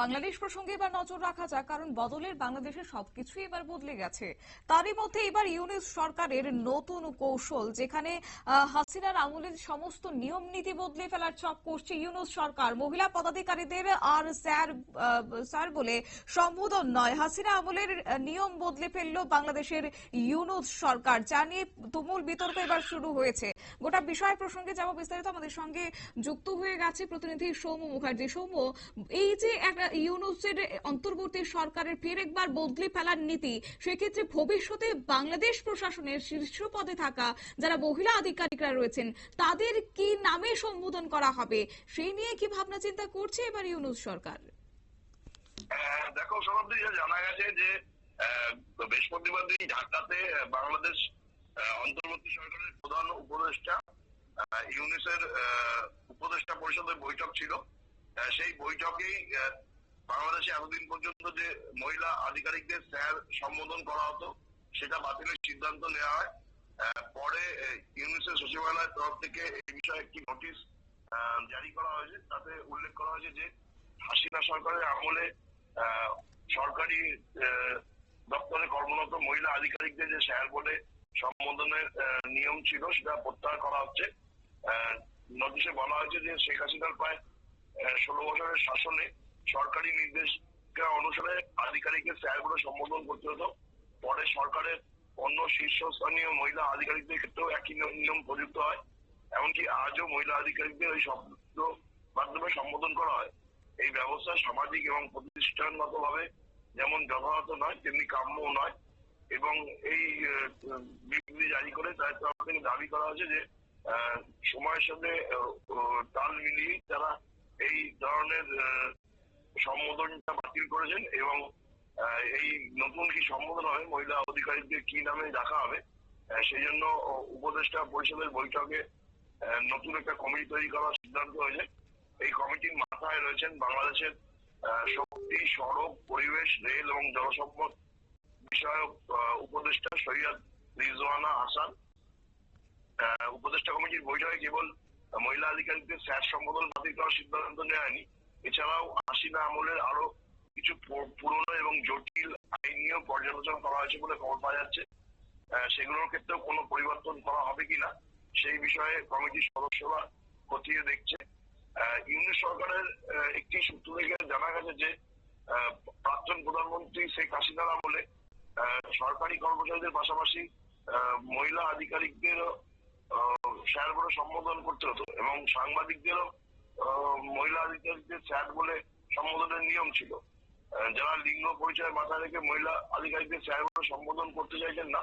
বাংলাদেশ প্রসঙ্গে এবার নজর রাখা যাক, কারণ বদলের বাংলাদেশের সবকিছুই এবার বদলে গেছে। তারই মধ্যে এবার ইউনিস সরকারের নতুন কৌশল, যেখানে হাসিনার আমলের সমস্ত নিয়ম নীতি বদলে ফেলার চক করছে ইউনুস সরকার। মহিলা পদাধিকারীদের আর স্যার স্যার বলে সম্বোধন নয়। হাসিনা আমলের নিয়ম বদলে ফেলল বাংলাদেশের ইউনুস সরকার, যা নিয়ে তুমুল বিতর্ক এবার শুরু হয়েছে। গোটা বিষয় প্রসঙ্গে যাব বিস্তারিত। আমাদের সঙ্গে যুক্ত হয়ে গেছে প্রতিনিধি সৌম্য মুখার্জি। সৌম্য, এই যে একটা ইউনুসের অন্তর্বর্তী সরকারের ফের একবার বদলে ফেলার নীতি, সেক্ষেত্রে ভবিষ্যতে বাংলাদেশ প্রশাসনের শীর্ষ পদে থাকা যারা মহিলা আধিকারিকরা রয়েছেন, তাদের কি নামে সম্বোধন করা হবে? সেই নিয়ে কি ভাবনা চিন্তা করছে এবার ইউনুস সরকার? দেখো শতাব্দী জানা গেছে যে বৃহস্পতিবার দিন ঢাকাতে বাংলাদেশ অন্তর্বর্তী সরকারের প্রধান উপদেষ্টা ইউনিসের উপদেষ্টা পরিষদের বৈঠক ছিল। সেই বৈঠকেই বাংলাদেশে এতদিন পর্যন্ত যে মহিলা আধিকারিকদের স্যার সম্বোধন করা হতো সেটা বাতিলের সিদ্ধান্ত নেওয়া হয়। পরে আহ, ইউনিসের সচিবালয়ের তরফ থেকে এই বিষয়ে একটি নোটিশ জারি করা হয়েছে। তাতে উল্লেখ করা হয়েছে যে হাসিনা সরকারের আমলে সরকারি দপ্তরে কর্মরত মহিলা আধিকারিকদের যে স্যার বলে সম্বোধনের নিয়ম ছিল সেটা প্রত্যাহার করা হচ্ছে। নোটিশে বলা হয়েছে যে শেখ হাসিনার প্রায় ষোলো বছরের শাসনে সরকারি নির্দেশ অনুসারে আধিকারিকের স্যার সম্বোধন করতে হতো। পরে সরকারের অন্য শীর্ষস্থানীয় মহিলা আধিকারিকদের ক্ষেত্রেও একই নিয়ম প্রযুক্ত হয়। এমনকি আজও মহিলা আধিকারিকদের ওই শব্দ মাধ্যমে সম্বোধন করা হয়। এই ব্যবস্থা সামাজিক এবং প্রতিষ্ঠানগত ভাবে যেমন যথাযথ নয়, তেমনি কাম্যও নয় এবং এই বিবৃতি জারি করে তার তরফ দাবি করা হয়েছে যে সময়ের সাথে তাল মিলিয়ে তারা এই ধরনের সম্বোধনটা বাতিল করেছেন এবং এই নতুন কি সম্বোধন হবে, মহিলা অধিকারীদের কি নামে রাখা হবে সেই জন্য উপদেষ্টা পরিষদের বৈঠকে নতুন একটা কমিটি তৈরি করার সিদ্ধান্ত হয়েছে। এই কমিটির মাথায় রয়েছেন বাংলাদেশের শক্তি, সড়ক, পরিবেশ, রেল এবং জলসম্পদ বিষয়ক উপদেষ্টা সৈয়দ রিজওয়ানা হাসান। উপদেষ্টা কমিটির বৈঠকে কেবল মহিলা আধিকারিকদের স্যার সম্বোধন বাতিল করার সিদ্ধান্ত নেওয়া হয়নি এছাড়াও হাসিনা আমলের আরও কিছু পুরনো এবং জটিল আইনীয় পর্যালোচনা করা হয়েছে বলে খবর পাওয়া যাচ্ছে। সেগুলোর ক্ষেত্রেও কোনো পরিবর্তন করা হবে কিনা সেই বিষয়ে কমিটির সদস্যরা খতিয়ে দেখছে। ইউনিট সরকারের একটি সূত্র থেকে জানা গেছে যে প্রাক্তন প্রধানমন্ত্রী শেখ হাসিনার আমলে সরকারি কর্মচারীদের পাশাপাশি মহিলা আধিকারিকদেরও স্যার বলে সম্বোধন করতে হতো এবং সাংবাদিকদেরও মহিলা আধিকারিকদের স্যার বলে সম্বোধনের নিয়ম ছিল। যারা লিঙ্গ পরিচয় মাথায় রেখে মহিলা আধিকারিকদের স্যার বলে সম্বোধন করতে চাইছেন না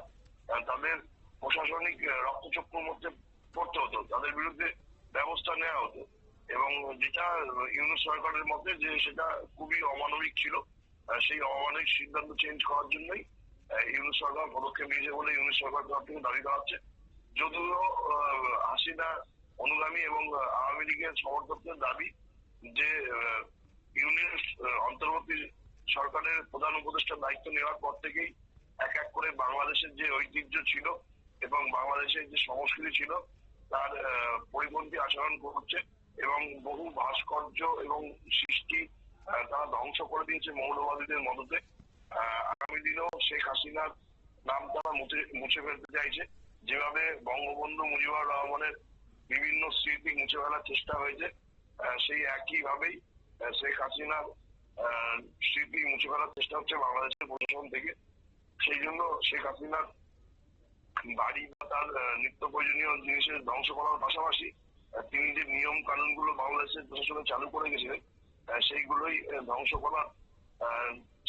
তাদের প্রশাসনিক আহ, রক্তচক্ষুর মধ্যে পড়তে হতো তাদের বিরুদ্ধে ব্যবস্থা নেওয়া হতো। এবং যেটা ইউনুস সরকারের মধ্যে যে সেটা খুবই অমানবিক ছিল সেই অমানবিক সিদ্ধান্ত চেঞ্জ করার জন্যই ইউনুস সরকার পদক্ষেপ নিয়েছে বলে ইউনুস সরকার তরফ থেকে দাবি করা হচ্ছে। যদিও হাসিনা অনুগামী এবং আওয়ামী লীগের সমর্থকদের দাবি যে ইউনিয়ন অন্তর্বর্তী সরকারের প্রধান উপদেষ্টার দায়িত্ব নেওয়ার পর থেকেই এক এক করে বাংলাদেশের যে ঐতিহ্য ছিল এবং বাংলাদেশের যে সংস্কৃতি ছিল তার পরিপন্থী আচরণ করছে এবং বহু ভাস্কর্য এবং সৃষ্টি তারা ধ্বংস করে দিয়েছে মৌলবাদীদের মদতে। আগামী দিনেও শেখ হাসিনার নাম তারা মুছে ফেলতে চাইছে। যেভাবে বঙ্গবন্ধু মুজিবুর রহমানের বিভিন্ন স্মৃতি মুছে ফেলার চেষ্টা হয়েছে। সেই একই ভাবেই শেখ হাসিনার স্মৃতি মুছে ফেলার চেষ্টা হচ্ছে বাংলাদেশের প্রশাসন থেকে। সেই জন্য শেখ হাসিনার বাড়ি বা তার নিত্য প্রয়োজনীয় জিনিসের ধ্বংস করার পাশাপাশি তিনি যে নিয়ম কানুনগুলো বাংলাদেশের প্রশাসনে চালু করে গেছিলেন সেইগুলোই ধ্বংস করার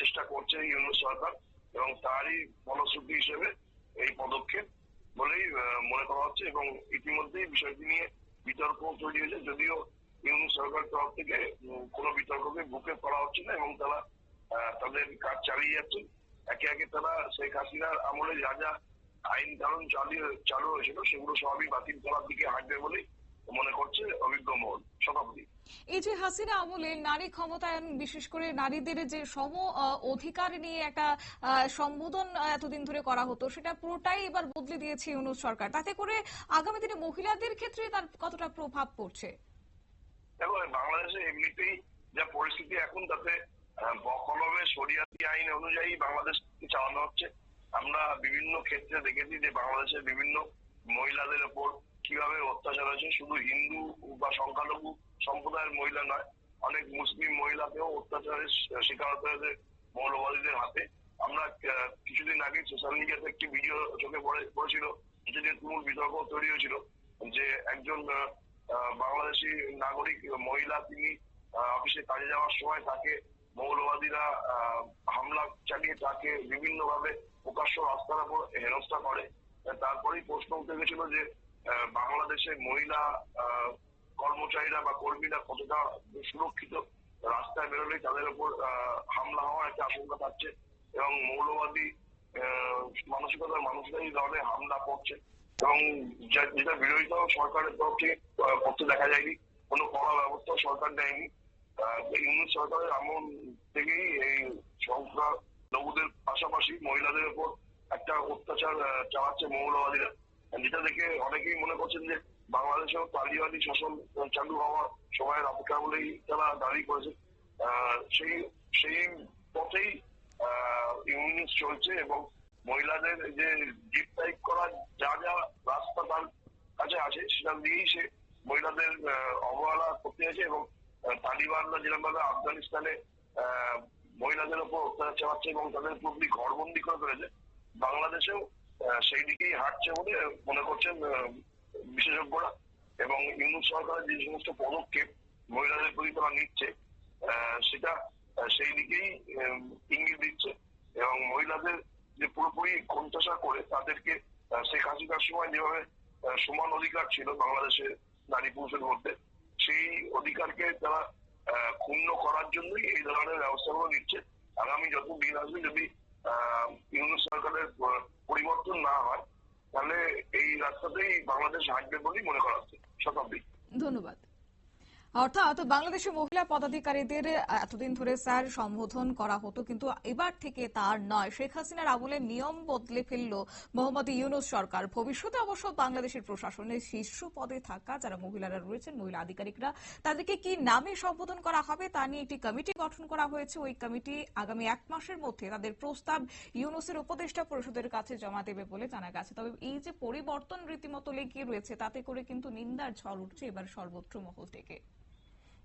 চেষ্টা করছে ইউনুস সরকার এবং তারই ফলশ্রুতি হিসেবে এই পদক্ষেপ বলেই মনে হচ্ছে এবং ইতিমধ্যেই বিষয়টি নিয়ে বিতর্ক তৈরি হয়েছে। যদিও ইউনুস সরকার তরফ থেকে কোনো বিতর্ককে বুকে করা হচ্ছে না এবং তারা তাদের কাজ চালিয়ে যাচ্ছে। একে একে তারা শেখ হাসিনার আমলে যা যা আইন কানুন চালু চালু হয়েছিল, সেগুলো সবই বাতিল করার দিকে হাঁটবে বলেই মনে করছে অভিজ্ঞ মহল শতাব্দী। এই যে হাসিনা আমলে নারী ক্ষমতায়ন বিশেষ করে নারীদের যে সম অধিকার নিয়ে একটা সম্বোধন এতদিন ধরে করা হতো সেটা পুরোটাই এবার বদলে দিয়েছে ইউনুস সরকার। তাতে করে আগামী দিনে মহিলাদের ক্ষেত্রে তার কতটা প্রভাব পড়ছে? দেখো বাংলাদেশে এমনিতেই যা পরিস্থিতি এখন তাতে শরিয়াতি আইন অনুযায়ী বাংলাদেশকে চালানো হচ্ছে। আমরা বিভিন্ন ক্ষেত্রে দেখেছি যে বাংলাদেশের বিভিন্ন মহিলাদের ওপর কীভাবে অত্যাচার হয়েছে? শুধু হিন্দু বা সংখ্যালঘু সম্প্রদায়ের মহিলা নয়, অনেক মুসলিম মহিলাকেও অত্যাচারের শিকার হতে হয়েছে মৌলবাদীদের হাতে। আমরা কিছুদিন আগে সোশ্যাল মিডিয়াতে একটি ভিডিও চোখে পড়ে, পড়েছিল নিয়ে তুমুল বিতর্ক তৈরি হয়েছিল যে একজন বাংলাদেশি নাগরিক, মহিলা তিনি অফিসে কাজে যাওয়ার সময় তাকে মৌলবাদীরা হামলা চালিয়ে তাকে বিভিন্ন ভাবে প্রকাশ্য রাস্তার উপর হেনস্থা করে। তারপরেই প্রশ্ন উঠে গেছিল যে বাংলাদেশে মহিলা কর্মচারীরা বা কর্মীরা কতটা সুরক্ষিত রাস্তায় বেরোলেই তাদের উপর হামলা হওয়ার একটা আশঙ্কা থাকছে এবং মৌলবাদী মানসিকতার মানুষরা এই ধরনের হামলা করছে। এবং যেটা বিরোধিতা সরকারের তরফ থেকে করতে দেখা যায়নি। কোনো কড়া ব্যবস্থা সরকার নেয়নি। ইউনিট সরকারের আমল থেকেই এই সংখ্যা লঘুদের পাশাপাশি মহিলাদের উপর একটা অত্যাচার চালাচ্ছে মৌলবাদীরা। যেটা দেখে অনেকেই মনে করছেন যে বাংলাদেশেও তালিবানি শাসন চালু হওয়ার সময়ের অপেক্ষা বলেই তারা দাবি করেছে। সেই সেই পথেই ইউনিট চলছে এবং মহিলাদের যে জিপ টাইপ করার যা যা রাস্তা তার কাছে আছে, সেটা দিয়েই সে মহিলাদের অবহেলা করতে আছে এবং তালিবানরা যেরকমভাবে আফগানিস্তানে মহিলাদের উপর অত্যাচার চালাচ্ছে এবং তাদের পুরোপুরি ঘরবন্দি করে ফেলেছে, বাংলাদেশেও সেই দিকেই হাঁটছে বলে মনে করছেন বিশেষজ্ঞরা। এবং ইউনুস সরকারের যে সমস্ত পদক্ষেপ মহিলাদের প্রতি তারা নিচ্ছে সেটা সেই দিকেই ইঙ্গিত দিচ্ছে। এবং মহিলাদের যে পুরোপুরি কোণঠাসা করে তাদেরকে শেখ হাসিনার সময় যেভাবে সমান অধিকার ছিল বাংলাদেশের নারী পুরুষের মধ্যে সেই অধিকারকে তারা আহ, ক্ষুণ্ণ করার জন্যই এই ধরনের ব্যবস্থাগুলো নিচ্ছে আগামী যত দিন আসবে যদি আহ, ইউনুস সরকারের আহ, পরিবর্তন না হয় তাহলে এই রাস্তাতেই বাংলাদেশ হাঁটবে বলেই মনে করা হচ্ছে। শতাব্দী। ধন্যবাদ। অর্থাৎ বাংলাদেশের মহিলা পদাধিকারীদের এতদিন ধরে স্যার সম্বোধন করা হতো, কিন্তু এবার থেকে তার নয়। শেখ হাসিনার আমলের নিয়ম বদলে ফেলল মোহাম্মদ ইউনুস সরকার। ভবিষ্যতে অবশ্য বাংলাদেশের প্রশাসনের শীর্ষ পদে থাকা যারা মহিলারা রয়েছেন, মহিলা আধিকারিকরা, তাদেরকে কি নামে সম্বোধন করা হবে? তা নিয়ে একটি কমিটি গঠন করা হয়েছে। ওই কমিটি আগামী এক মাসের মধ্যে তাদের প্রস্তাব ইউনুসের উপদেষ্টা পরিষদের কাছে জমা দেবে বলে জানা গেছে। তবে এই যে পরিবর্তন রীতিমতো লেগে রয়েছে, তাতে করে কিন্তু নিন্দার ঝড় উঠছে এবার সর্বত্র মহল থেকে।